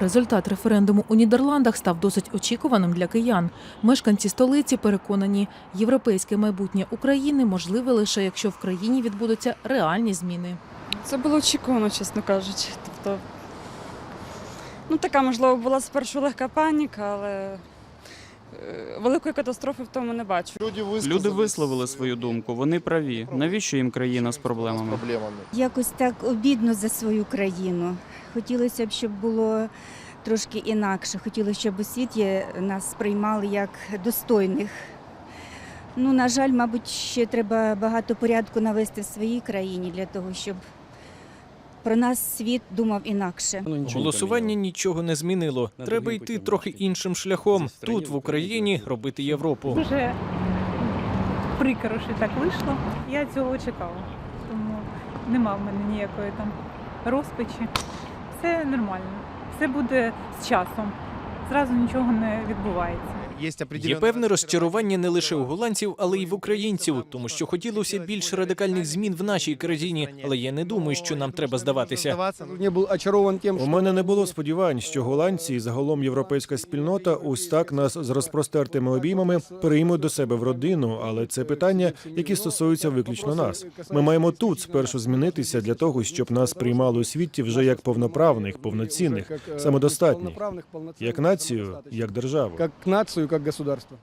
Результат референдуму у Нідерландах став досить очікуваним для киян. Мешканці столиці переконані, європейське майбутнє України можливе лише якщо в країні відбудуться реальні зміни. Це було очікувано, чесно кажучи. Тобто, ну така, можливо, була спершу легка паніка, але великої катастрофи в тому не бачу. Люди высказались Люди висловили свою думку. Вони праві. Навіщо їм країна з проблемами? проблемами. Якось так обідно за свою країну. Хотілося б, щоб було трошки інакше. Хотілося, щоб у світі нас сприймали як достойних. Ну, на жаль, мабуть, ще треба багато порядку навести в своїй країні для того, щоб про нас світ думав інакше. Голосування нічого не змінило. Треба йти трохи іншим шляхом. Тут, в Україні, робити Європу. Дуже прикро, що так вийшло. Я цього чекала, тому нема в мене ніякої там розпачі. Все нормально, все буде з часом. Зразу нічого не відбувається. Є певне розчарування не лише у голландців, але й в українців, тому що хотілося більш радикальних змін в нашій країні. Але я не думаю, що нам треба здаватися. не був очарован тим, У мене не було сподівань, що голландці і загалом європейська спільнота ось так нас з розпростертими обіймами приймуть до себе в родину. Але це питання, які стосуються виключно нас. Ми маємо тут спершу змінитися для того, щоб нас приймали у світі вже як повноправних, повноцінних, самодостатніх, як націю, як державу. як націю, як государство.